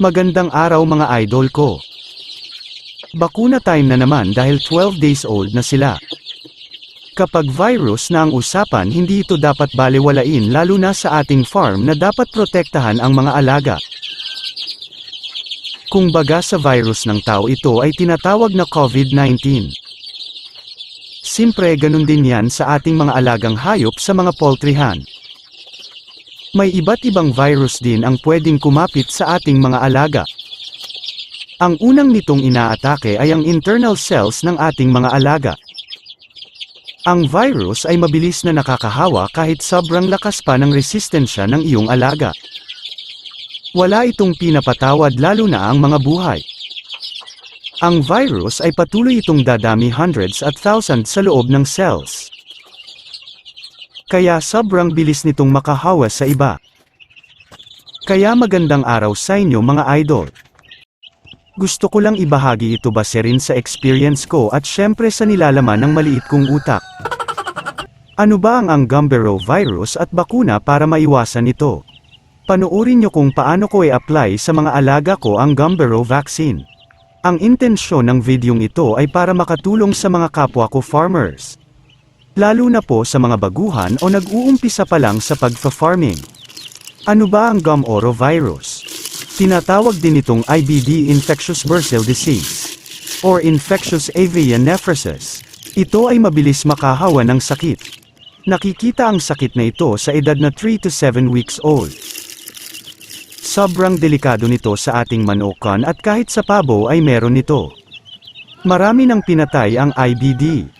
Magandang araw mga idol ko. Bakuna time na naman dahil 12 days old na sila. Kapag virus na ang usapan hindi ito dapat baliwalain lalo na sa ating farm na dapat protektahan ang mga alaga. Kung baga sa virus ng tao ito ay tinatawag na COVID-19. Simpre ganun din yan sa ating mga alagang hayop sa mga poultryhan. May iba't ibang virus din ang pwedeng kumapit sa ating mga alaga. Ang unang nitong inaatake ay ang internal cells ng ating mga alaga. Ang virus ay mabilis na nakakahawa kahit sobrang lakas pa ng resistensya ng iyong alaga. Wala itong pinapatawad lalo na ang mga buhay. Ang virus ay patuloy itong dadami hundreds at thousands sa loob ng cells. Kaya sobrang bilis nitong makahawa sa iba. Kaya magandang araw sa inyo mga idol. Gusto ko lang ibahagi ito base rin sa experience ko at syempre sa nilalaman ng maliit kong utak. Ano ba ang Angumbero virus at bakuna para maiwasan ito? Panoorin nyo kung paano ko i-apply sa mga alaga ko ang Gumbero vaccine. Ang intensyon ng videong ito ay para makatulong sa mga kapwa ko farmers. Lalo na po sa mga baguhan o nag-uumpisa pa lang sa pagfa-farming. Ano ba ang gum oro virus? Tinatawag din itong IBD infectious bursal disease or infectious avian nephrosis. Ito ay mabilis makahawa ng sakit. Nakikita ang sakit na ito sa edad na 3 to 7 weeks old. Sobrang delikado nito sa ating manokan at kahit sa pabo ay meron nito. Marami nang pinatay ang IBD.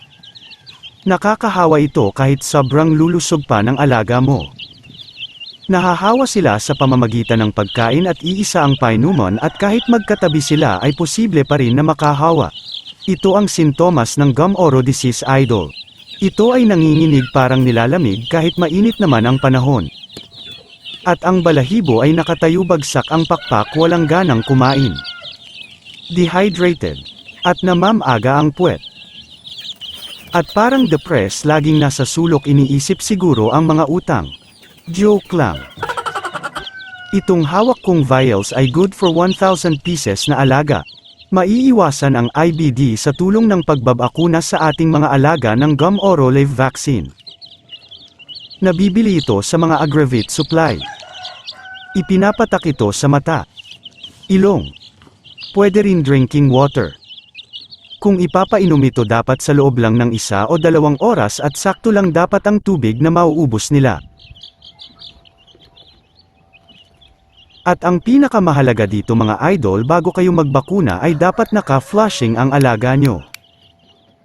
Nakakahawa ito kahit sobrang lulusog pa ng alaga mo. Nahahawa sila sa pamamagitan ng pagkain at iisa ang painuman at kahit magkatabi sila ay posible pa rin na makahawa. Ito ang sintomas ng gum oro disease idol. Ito ay nanginginig parang nilalamig kahit mainit naman ang panahon. At ang balahibo ay nakatayo bagsak ang pakpak walang ganang kumain. Dehydrated. At namamaga ang puwet. At parang depressed laging nasa sulok iniisip siguro ang mga utang. Joke lang. Itong hawak kong vials ay good for 1,000 pieces na alaga. Maiiwasan ang IBD sa tulong ng pagbabakuna sa ating mga alaga ng gum orolave vaccine. Nabibili ito sa mga aggravate supply. Ipinapatak ito sa mata. Ilong. Pwede rin drinking water. Kung ipapainom ito dapat sa loob lang ng isa o dalawang oras at sakto lang dapat ang tubig na mauubos nila. At ang pinakamahalaga dito mga idol bago kayo magbakuna ay dapat naka-flushing ang alaga nyo.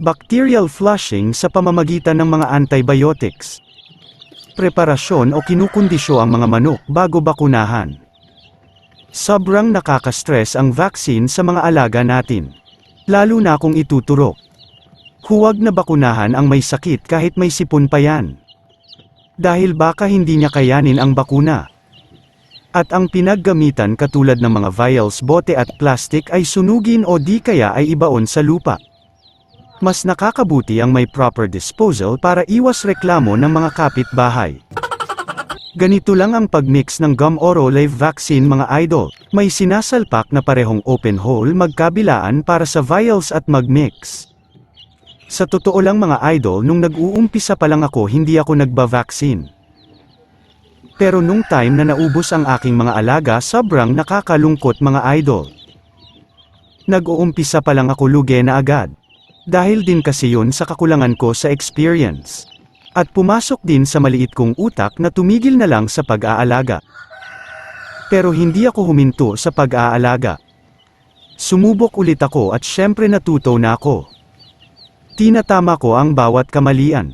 Bacterial flushing sa pamamagitan ng mga antibiotics. Preparasyon o kinukondisyo ang mga manok bago bakunahan. Sobrang nakaka-stress ang vaccine sa mga alaga natin. Lalo na kung ituturok. Huwag na bakunahan ang may sakit kahit may sipon pa yan. Dahil baka hindi niya kayanin ang bakuna. At ang pinaggamitan katulad ng mga vials, bote at plastic ay sunugin o di kaya ay ibaon sa lupa. Mas nakakabuti ang may proper disposal para iwas reklamo ng mga kapitbahay. Ganito lang ang pagmix ng gum oro live vaccine mga idol. May sinasalpak na parehong open hole magkabilaan para sa vials at magmix. Sa totoo lang mga idol nung nag-uumpisa pa lang ako hindi ako nagba-vaccine. Pero nung time na naubos ang aking mga alaga sobrang nakakalungkot mga idol. Nag-uumpisa pa lang ako luge na agad. Dahil din kasi yun sa kakulangan ko sa experience. At pumasok din sa maliit kong utak na tumigil na lang sa pag-aalaga. Pero hindi ako huminto sa pag-aalaga. Sumubok ulit ako at syempre natuto na ako. Tinatama ko ang bawat kamalian.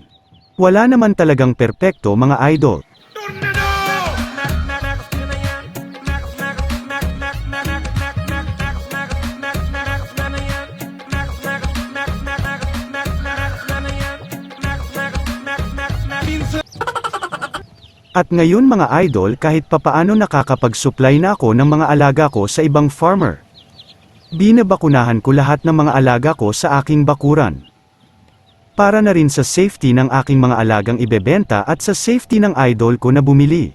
Wala naman talagang perpekto mga idol. At ngayon mga idol kahit papaano nakakapag-supply na ako ng mga alaga ko sa ibang farmer. Binabakunahan ko lahat ng mga alaga ko sa aking bakuran. Para na rin sa safety ng aking mga alagang ibebenta at sa safety ng idol ko na bumili.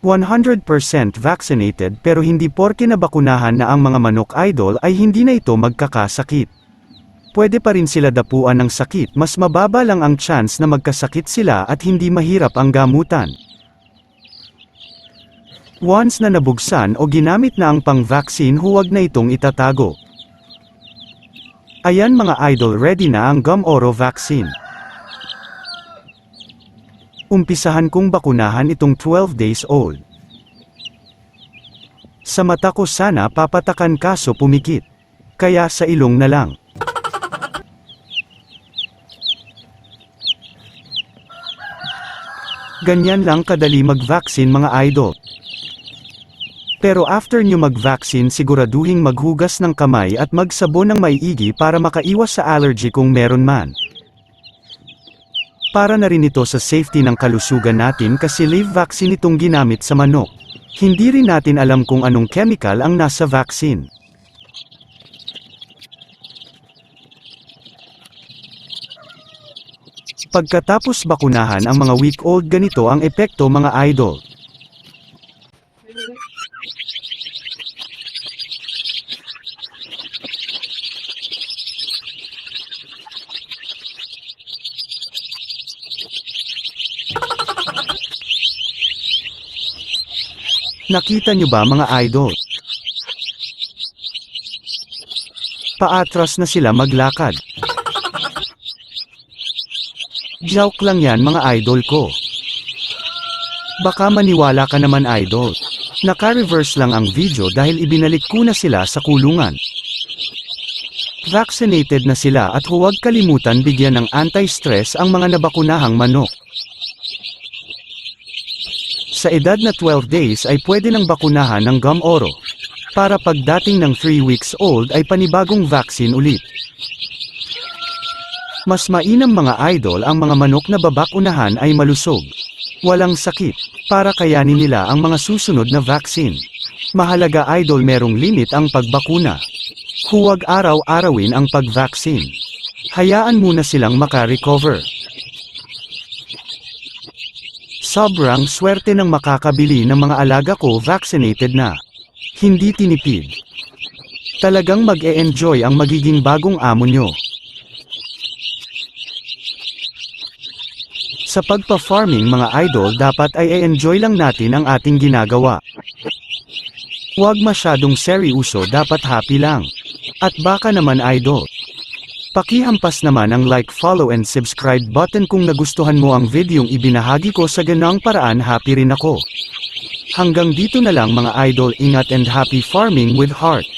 100% vaccinated pero hindi porke nabakunahan na ang mga manok idol ay hindi na ito magkakasakit. Pwede pa rin sila dapuan ng sakit mas mababa lang ang chance na magkasakit sila at hindi mahirap ang gamutan. Once na nabugsan o ginamit na ang pang-vaccine huwag na itong itatago. Ayan mga idol ready na ang Gum Oro vaccine. Umpisahan kong bakunahan itong 12 days old. Sa mata ko sana papatakan kaso pumikit. Kaya sa ilong na lang. Ganyan lang kadali mag-vaccine mga idol. Pero after nyo mag-vaccine siguraduhing maghugas ng kamay at magsabon ng maiigi para makaiwas sa allergy kung meron man. Para na rin ito sa safety ng kalusugan natin kasi live vaccine itong ginamit sa manok. Hindi rin natin alam kung anong chemical ang nasa vaccine. Pagkatapos bakunahan ang mga week-old ganito ang epekto mga idol. Nakita nyo ba mga idol? Paatras na sila maglakad. Joke lang yan mga idol ko. Baka maniwala ka naman idol. Naka-reverse lang ang video dahil ibinalik ko na sila sa kulungan. Vaccinated na sila at huwag kalimutan bigyan ng anti-stress ang mga nabakunahang manok. Sa edad na 12 days ay pwede nang bakunahan ng gum oro. Para pagdating ng 3 weeks old ay panibagong vaccine ulit. Mas mainam mga idol ang mga manok na babakunahan ay malusog. Walang sakit, para kayanin nila ang mga susunod na vaccine. Mahalaga idol merong limit ang pagbakuna. Huwag araw-arawin ang pag-vaccine. Hayaan muna silang makarecover. Sobrang swerte ng makakabili ng mga alaga ko vaccinated na. Hindi tinipid. Talagang mag-e-enjoy ang magiging bagong amo nyo. Sa pagpa-farming mga idol dapat ay e-enjoy lang natin ang ating ginagawa. Huwag masyadong seryoso dapat happy lang. At baka naman idol. Pakihampas naman ang like, follow and subscribe button kung nagustuhan mo ang videong ibinahagi ko sa ganang paraan happy rin ako. Hanggang dito na lang mga idol ingat and happy farming with heart.